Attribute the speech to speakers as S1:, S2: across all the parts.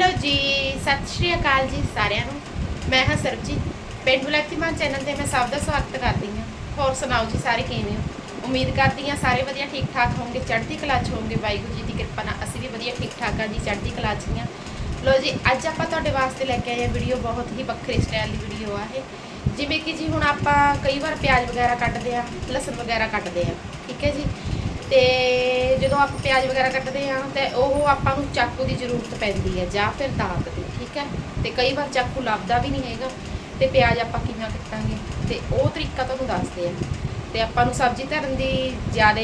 S1: Hello ਜੀ, ਸਤਿ ਸ਼੍ਰੀ ਅਕਾਲ ਜੀ ਸਾਰਿਆਂ ਨੂੰ। ਮੈਂ ਹਾਂ ਸਰਬਜੀਤ। ਪਿੰਡ ਬਲੈਕਤੀਮਾਨ ਚੈਨਲ ਤੇ ਮੈਂ ਸਭ ਦਾ ਸਵਾਗਤ ਕਰਦੀ ਹਾਂ। ਹੋਰ ਸੁਣਾਓ ਜੀ ਸਾਰੇ ਕਿਵੇਂ ਹੋ? ਉਮੀਦ ਕਰਦੀ ਹਾਂ ਸਾਰੇ ਵਧੀਆ ਠੀਕ ਠਾਕ ਹੋਵੋਗੇ, ਚੜ੍ਹਦੀ ਕਲਾ 'ਚ ਹੋਵੋਗੇ। ਵਾਹਿਗੁਰੂ ਜੀ ਦੀ ਕਿਰਪਾ ਨਾਲ ਅਸੀਂ ਵੀ ਵਧੀਆ ਠੀਕ ਠਾਕ ਆ ਜੀ, ਚੜ੍ਹਦੀ ਕਲਾ 'ਚ ਹੀ ਹਾਂ। ਲੋ ਜੀ, ਅੱਜ ਆਪਾਂ ਤੁਹਾਡੇ ਵਾਸਤੇ ਲੈ ਕੇ ਆਏ ਹਾਂ ਵੀਡੀਓ, ਬਹੁਤ ਹੀ ਵੱਖਰੀ ਸਟਾਈਲ ਦੀ ਵੀਡੀਓ ਆ ਇਹ। ਜਿਵੇਂ ਕਿ ਜੀ ਹੁਣ ਆਪਾਂ ਕਈ ਵਾਰ ਪਿਆਜ਼ ਵਗੈਰਾ ਕੱਟਦੇ ਆ, ਲਸਣ ਵਗੈਰਾ ਕੱਟਦੇ ਆ। ਠੀਕ ਹੈ ਜੀ? ਤੇ ਜਦੋਂ ਆਪਾਂ ਪਿਆਜ਼ ਵਗੈਰਾ ਕੱਟਦੇ ਆ ਤੇ ਉਹ ਆਪਾਂ ਨੂੰ ਚਾਕੂ ਦੀ ਜ਼ਰੂਰਤ ਪੈਂਦੀ ਹੈ ਜਾਂ ਫਿਰ ਦਾਤ ਦੀ, ਠੀਕ ਹੈ? ਤੇ ਕਈ ਵਾਰ ਚਾਕੂ ਲੱਭਦਾ ਵੀ ਨਹੀਂ ਹੈਗਾ ਤੇ ਪਿਆਜ਼ ਆਪਾਂ ਕਿਵੇਂ ਕੱਟਾਂਗੇ? ਤੇ ਉਹ ਤਰੀਕਾ ਤੁਹਾਨੂੰ ਦੱਸਦੇ ਆ ਤੇ ਆਪਾਂ ਨੂੰ ਸਬਜ਼ੀ ਧਰਨ ਦੀ ਜ਼ਿਆਦਾ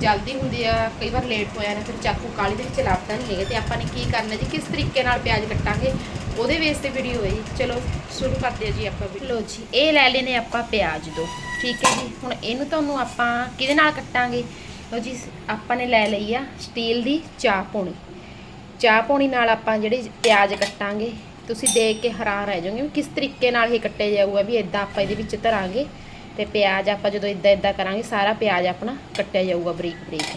S1: ਜਲਦੀ ਹੁੰਦੀ ਆ, ਕਈ ਵਾਰ ਲੇਟ ਹੋ ਜਾਂਦਾ ਫਿਰ ਚਾਕੂ ਕਾਲੀ ਦੇ ਵਿੱਚ ਲੱਭਦਾ ਨਹੀਂ ਹੈਗਾ। ਤੇ ਆਪਾਂ ਨੇ ਕੀ ਕਰਨਾ ਜੀ? ਕਿਸ ਤਰੀਕੇ ਨਾਲ ਪਿਆਜ਼ ਕੱਟਾਂਗੇ? ਉਹਦੇ ਬੇਸ ਤੇ ਵੀਡੀਓ ਹੈ ਜੀ। ਚਲੋ, ਸ਼ੁਰੂ ਕਰਦੇ ਆ ਜੀ ਆਪਾਂ ਲੋ ਜੀ, ਇਹ ਲੈ ਲੈਨੇ ਆਪਾਂ ਪਿਆਜ਼ ਦੋ, ਠੀਕ ਹੈ ਜੀ? ਹੁਣ ਇਹਨੂੰ ਤੁਹਾਨੂੰ ਆਪਾਂ ਕਿਹਦੇ ਨਾਲ ਕੱਟਾਂਗੇ? ਲਓ ਜੀ, ਆਪਾਂ ਨੇ ਲੈ ਲਈ ਆ ਸਟੀਲ ਦੀ ਚਾਹ ਪੋਣੀ। ਚਾਹ ਪੋਣੀ ਨਾਲ ਆਪਾਂ ਜਿਹੜੀ ਪਿਆਜ਼ ਕੱਟਾਂਗੇ, ਤੁਸੀਂ ਦੇਖ ਕੇ ਹੈਰਾਨ ਰਹਿ ਜਾਓਗੇ ਵੀ ਕਿਸ ਤਰੀਕੇ ਨਾਲ ਇਹ ਕੱਟਿਆ ਜਾਊਗਾ, ਵੀ ਇਦਾਂ ਆਪਾਂ ਇਹਦੇ ਵਿੱਚ ਧਰਾਂਗੇ ਤੇ ਪਿਆਜ਼ ਆਪਾਂ ਜਦੋਂ ਇਦਾਂ ਇਦਾਂ ਕਰਾਂਗੇ, ਸਾਰਾ ਪਿਆਜ਼ ਆਪਣਾ ਕੱਟਿਆ ਜਾਊਗਾ ਬਰੀਕ ਬਰੀਕ।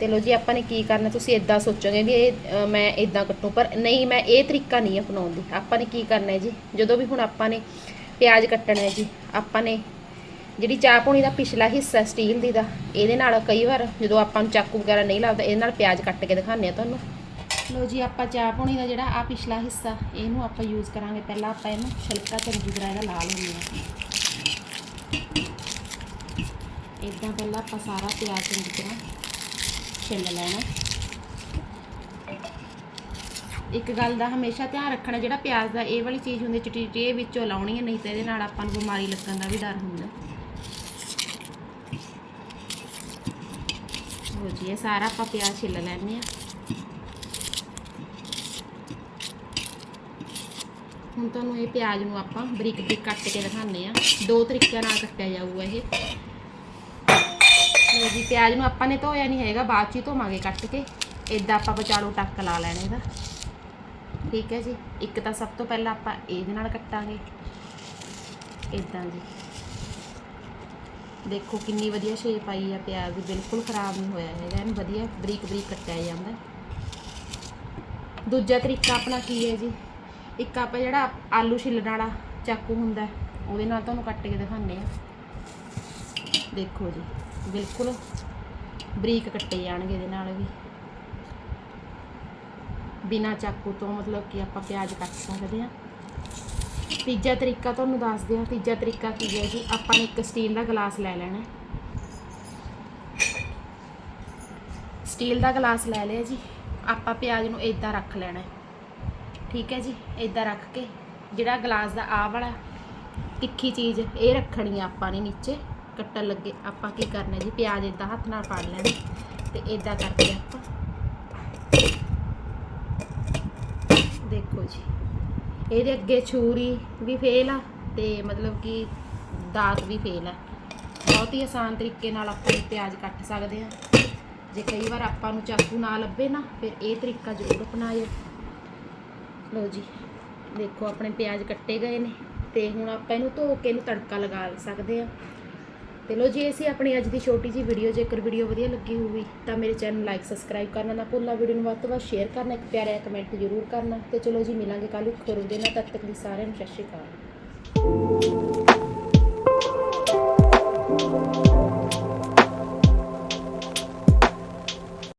S1: ਤੇ ਲੋ ਜੀ, ਆਪਾਂ ਨੇ ਕੀ ਕਰਨਾ, ਤੁਸੀਂ ਇਦਾਂ ਸੋਚੋਗੇ ਵੀ ਇਹ ਮੈਂ ਇਦਾਂ ਕੱਟੂ, ਪਰ ਨਹੀਂ, ਮੈਂ ਇਹ ਤਰੀਕਾ ਨਹੀਂ ਅਪਣਾਉਣ ਦੀ ਆਪਾਂ ਨੇ ਕੀ ਕਰਨਾ ਹੈ ਜੀ, ਜਦੋਂ ਵੀ ਹੁਣ ਆਪਾਂ ਨੇ ਪਿਆਜ਼ ਕੱਟਣਾ ਹੈ ਜੀ, ਆਪਾਂ ਨੇ ਜਿਹੜੀ ਚਾਹ ਪੋਣੀ ਦਾ ਪਿਛਲਾ ਹਿੱਸਾ ਸਟੀਲ ਦੀ ਦਾ, ਇਹਦੇ ਨਾਲ ਕਈ ਵਾਰ ਜਦੋਂ ਆਪਾਂ ਨੂੰ ਚਾਕੂ ਵਗੈਰਾ ਨਹੀਂ ਲੱਭਦਾ ਇਹਦੇ ਨਾਲ ਪਿਆਜ਼ ਕੱਟ ਕੇ ਦਿਖਾਉਂਦੇ ਆ ਤੁਹਾਨੂੰ। ਲੋ ਜੀ, ਆਪਾਂ ਚਾਹ ਪੋਣੀ ਦਾ ਜਿਹੜਾ ਆ ਪਿਛਲਾ ਹਿੱਸਾ, ਇਹਨੂੰ ਆਪਾਂ ਯੂਜ਼ ਕਰਾਂਗੇ। ਪਹਿਲਾਂ ਆਪਾਂ ਇਹਨੂੰ ਛਿਲਕਾ ਚੰਗੀ ਤਰ੍ਹਾਂ ਇਹਦਾ ਲਾ ਲੈਂਦੇ ਹਾਂ ਇਦਾਂ ਪਹਿਲਾਂ ਆਪਾਂ ਸਾਰਾ ਪਿਆਜ਼ ਚੰਗੀ ਤਰ੍ਹਾਂ ਛਿੱਲ ਲੈਣਾ। ਇੱਕ ਗੱਲ ਦਾ ਹਮੇਸ਼ਾ ਧਿਆਨ ਰੱਖਣਾ, ਜਿਹੜਾ ਪਿਆਜ਼ ਦਾ ਇਹ ਵਾਲੀ ਚੀਜ਼ ਹੁੰਦੀ ਚਿੱਟੀ, ਇਹ ਵਿੱਚੋਂ ਲਾਉਣੀ ਹੈ, ਨਹੀਂ ਤਾਂ ਇਹਦੇ ਨਾਲ ਆਪਾਂ ਨੂੰ ਬਿਮਾਰੀ ਲੱਗਣ ਦਾ ਵੀ ਡਰ ਹੁੰਦਾ। ਹੋ ਜੀ ਇਹ ਸਾਰਾ ਆਪਾਂ ਪਿਆਜ਼ ਛਿੱਲ ਲੈਣੇ ਆ ਹੁਣ ਤੁਹਾਨੂੰ ਇਹ ਪਿਆਜ਼ ਨੂੰ ਆਪਾਂ ਬਰੀਕ ਬਰੀਕ ਕੱਟ ਕੇ ਦਿਖਾਉਂਦੇ ਆ ਦੋ ਤਰੀਕਿਆਂ ਨਾਲ ਕੱਟਿਆ ਜਾਊਗਾ ਇਹ। ਲਓ ਜੀ, ਪਿਆਜ਼ ਨੂੰ ਆਪਾਂ ਨੇ ਧੋਇਆ ਨਹੀਂ ਹੈਗਾ, ਬਾਅਦ ਚ ਹੀ ਧੋਵਾਂਗੇ ਕੱਟ ਕੇ। ਇਦਾਂ ਆਪਾਂ ਵਿਚਾਲੋ ਟੱਕ ਲਾ ਲੈਣਾ ਇਹਦਾ। ਠੀਕ ਹੈ ਜੀ? ਇੱਕ ਤਾਂ ਸਭ ਤੋਂ ਪਹਿਲਾਂ ਆਪਾਂ ਇਹਦੇ ਨਾਲ ਕੱਟਾਂਗੇ। ਇਦਾਂ ਜੀ। ਦੇਖੋ ਕਿੰਨੀ ਵਧੀਆ ਸ਼ੇਪ ਆਈ ਆ ਪਿਆਜ਼ ਦੀ, ਬਿਲਕੁਲ ਖਰਾਬ ਨਹੀਂ ਹੋਇਆ ਹੈਗਾ, ਇਹਨੂੰ ਵਧੀਆ ਬਰੀਕ ਬਰੀਕ ਕੱਟਿਆ ਜਾਂਦਾ ਦੂਜਾ ਤਰੀਕਾ ਆਪਣਾ ਕੀ ਹੈ ਜੀ? ਇੱਕ ਆਪਾਂ ਜਿਹੜਾ ਆਲੂ ਛਿੱਲਣ ਵਾਲਾ ਚਾਕੂ ਹੁੰਦਾ ਉਹਦੇ ਨਾਲ ਤੁਹਾਨੂੰ ਕੱਟ ਕੇ ਦਿਖਾਉਂਦੇ ਆ ਦੇਖੋ ਜੀ, ਬਿਲਕੁਲ ਬਰੀਕ ਕੱਟੇ ਜਾਣਗੇ ਇਹਦੇ ਨਾਲ ਵੀ। ਬਿਨਾ ਚਾਕੂ ਤੋਂ ਮਤਲਬ ਕਿ ਆਪਾਂ ਪਿਆਜ਼ ਕੱਟ ਸਕਦੇ ਆ ਤੀਜਾ ਤਰੀਕਾ ਤੁਹਾਨੂੰ ਦੱਸਦੇ ਆ ਤੀਜਾ ਤਰੀਕਾ ਕੀ ਹੈ ਜੀ? ਆਪਾਂ ਨੇ ਇੱਕ ਸਟੀਲ ਦਾ ਗਲਾਸ ਲੈ ਲੈਣਾ ਸਟੀਲ ਦਾ ਗਲਾਸ ਲੈ ਲਿਆ ਜੀ। ਆਪਾਂ ਪਿਆਜ਼ ਨੂੰ ਇਦਾਂ ਰੱਖ ਲੈਣਾ ਠੀਕ ਹੈ ਜੀ? ਇਦਾਂ ਰੱਖ ਕੇ ਜਿਹੜਾ ਗਲਾਸ ਦਾ ਆ ਵਾਲਾ ਤਿੱਖੀ ਚੀਜ਼ ਇਹ ਰੱਖਣੀ ਆ ਆਪਾਂ ਨੇ ਨੀਚੇ। ਕੱਟਣ ਲੱਗੇ, ਆਪਾਂ ਕੀ ਕਰਨਾ ਜੀ? ਪਿਆਜ਼ ਇਦਾਂ ਹੱਥ ਨਾਲ ਫੜ ਲੈਣਾ ਤੇ ਇਦਾਂ ਕਰਕੇ ਆਪਾਂ ਦੇਖੋ ਜੀ। ਇਹਦੇ ਅੱਗੇ ਛੂਰੀ ਵੀ ਫੇਲ ਆ ਤੇ ਮਤਲਬ ਕਿ ਦਾਤ ਵੀ ਫੇਲ ਆ। ਬਹੁਤ ਹੀ ਆਸਾਨ ਤਰੀਕੇ ਨਾਲ ਆਪਾਂ ਇਹ ਪਿਆਜ਼ ਕੱਟ ਸਕਦੇ ਆ ਜੇ ਕਈ ਵਾਰ ਆਪਾਂ ਨੂੰ ਚਾਕੂ ਨਾ ਲੱਭੇ ਨਾ, ਫਿਰ ਇਹ ਤਰੀਕਾ ਜ਼ਰੂਰ ਅਪਣਾਇਓ। ਲਓ ਜੀ, ਦੇਖੋ ਆਪਣੇ ਪਿਆਜ਼ ਕੱਟੇ ਗਏ ਨੇ ਤੇ ਹੁਣ ਆਪਾਂ ਇਹਨੂੰ ਧੋ ਕੇ ਇਹਨੂੰ ਤੜਕਾ ਲਗਾ ਸਕਦੇ ਆ ਤੇ ਲੋ ਜੀ ਅਸੀਂ ਆਪਣੀ ਅੱਜ ਦੀ ਛੋਟੀ ਜੀ ਵੀਡੀਓ ਜੇਕਰ ਵੀਡੀਓ ਵਧੀਆ ਲੱਗੀ ਹੋਵੇ ਤਾਂ ਮੇਰੇ ਚੈਨਲ ਲਾਈਕ ਸਬਸਕ੍ਰਾਈਬ ਕਰਨਾ ਨਾ ਭੁੱਲਣਾ। ਵੀਡੀਓ ਨੂੰ ਵੱਧ ਤੋਂ ਵੱਧ ਸ਼ੇਅਰ ਕਰਨਾ, ਇੱਕ ਪਿਆਰਾ ਜਿਹਾ ਕਮੈਂਟ ਜ਼ਰੂਰ ਕਰਨਾ। ਤੇ ਚਲੋ ਜੀ, ਮਿਲਾਂਗੇ ਕੱਲ੍ਹ ਇੱਕ ਹੋਰ ਦੇ ਨਾਲ। ਤਦ ਤੱਕ ਲਈ ਸਾਰਿਆਂ ਨੂੰ ਸਤਿ ਸ਼੍ਰੀ ਅਕਾਲ।